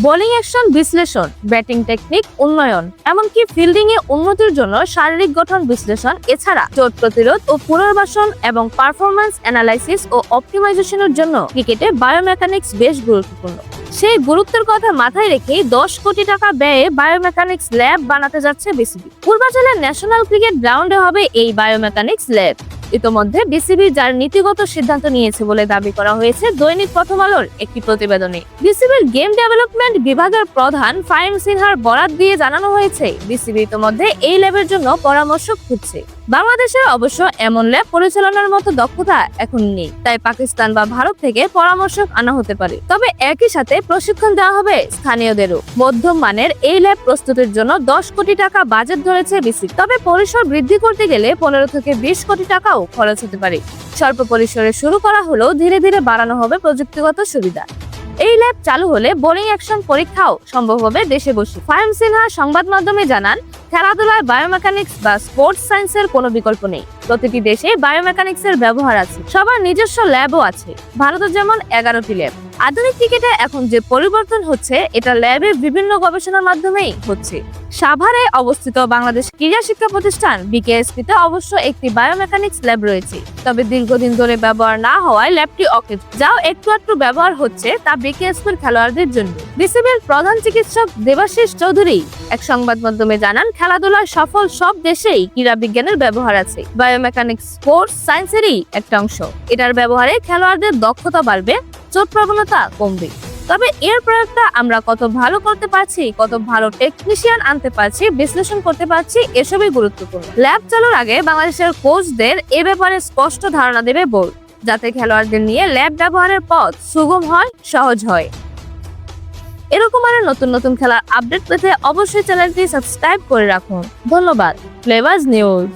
Bowling action বিশ্লেষণ batting technique উন্নয়ন, এমনকি ফিল্ডিং এ উন্নতির জন্য শারীরিক গঠন বিশ্লেষণ, এছাড়া চোট প্রতিরোধ ও পুনর্বাসন এবং পারফরম্যান্স অ্যানালাইসিস ও অপটিমাইজেশনের জন্য ক্রিকেটে বায়োমেকানিক্স বেশ গুরুত্বপূর্ণ। সেই গুরুত্বের কথা মাথায় রেখে দশ কোটি টাকা ব্যয়ে বায়োমেকানিক্স ল্যাব বানাতে যাচ্ছে বিসিবি। পূর্বাঞ্চলের ন্যাশনাল ক্রিকেট গ্রাউন্ডে হবে এই বায়োমেকানিক্স ল্যাব ইতোমধ্যে বিসিবি যার নীতিগত সিদ্ধান্ত নিয়েছে বলে দাবি করা হয়েছে দৈনিক প্রথম আলোর একটি প্রতিবেদনে। বিসিবির গেম ডেভেলপমেন্ট বিভাগের প্রধান ফাইম সিনহার বরাত দিয়ে জানানো হয়েছে বিসিবি ইতোমধ্যে এই ল্যাবের জন্য পরামর্শ খুঁজছে। বাংলাদেশের অবশ্য এমন ল্যাব পরিচালনার মতো দক্ষতা এখন নেই। তাই পাকিস্তান বা ভারত থেকে পরামর্শ আনা হতে পারে। তবে একই সাথে প্রশিক্ষণ দেওয়া হবে স্থানীয়দেরও। মধ্যম মানের এই ল্যাব প্রস্তুতির জন্য দশ কোটি টাকা বাজেট ধরেছে বিসিবি তবে পরিসর বৃদ্ধি করতে গেলে পনেরো থেকে বিশ কোটি টাকাও খরচ হতে পারে। স্বল্প পরিসরে শুরু করা হলেও ধীরে ধীরে বাড়ানো হবে প্রযুক্তিগত সুবিধা। এই ল্যাব চালু হলে বোলিং অ্যাকশন পরীক্ষাও সম্ভব হবে দেশে বসে। ফাহিম সিনহা সংবাদ মাধ্যমে জানান, খেলাধুলায় বায়োমেকানিক্স বা স্পোর্টস সায়েন্সের কোনো বিকল্প নেই। প্রতিটি দেশে বায়োমেকানিক্স এর ব্যবহার আছে। সবার নিজস্ব ল্যাবও আছে। ভারতের যেমন এগারোটি ল্যাব আধুনিক ক্রিকেটে এখন যে পরিবর্তন হচ্ছে, এটা ল্যাবে বিভিন্ন গবেষণার মাধ্যমেই হচ্ছে। সাভারে অবস্থিত বাংলাদেশ ক্রীড়া শিক্ষা প্রতিষ্ঠান বিকেএসপি তে অবশ্য একটি বায়োমেকানিক্স ল্যাব রয়েছে। তবে দীর্ঘদিন ধরে ব্যবহার না হওয়ায় ল্যাবটি অকেজ যাও একটু একটু ব্যবহার হচ্ছে তা বিকেএসপির খেলোয়াড়দের জন্য। বিসিবির প্রধান চিকিৎসক দেবাশিস চৌধুরী এক সংবাদ মাধ্যমে জানান খেলাধুলায় সফল সব দেশেই ক্রীড়া বিজ্ঞানের ব্যবহার আছে। বায়োমেকানিক্স, স্পোর্টস, সায়েন্সেরই একটা অংশ। এটার ব্যবহারে খেলোয়াড়দের দক্ষতা বাড়বে, চোট প্রবণতা কমবে। তবে এর প্রয়োগটা আমরা কত ভালো করতে পারছি, কত ভালো টেকনিশিয়ান আনতে পারছি, বিশ্লেষণ করতে পারছি, এসবই গুরুত্বপূর্ণ। ল্যাব চালুর আগে বাংলাদেশের কোচদের এ ব্যাপারে স্পষ্ট ধারণা দেবে বোর্ড, যাতে খেলোয়াড়দের নিয়ে ল্যাব ব্যবহারের পথ সুগম হয়, সহজ হয়। এরকম আরও নতুন নতুন খেলার আপডেট পেতে অবশ্যই চ্যানেলটি সাবস্ক্রাইব করে রাখুন। ধন্যবাদ। Flavours news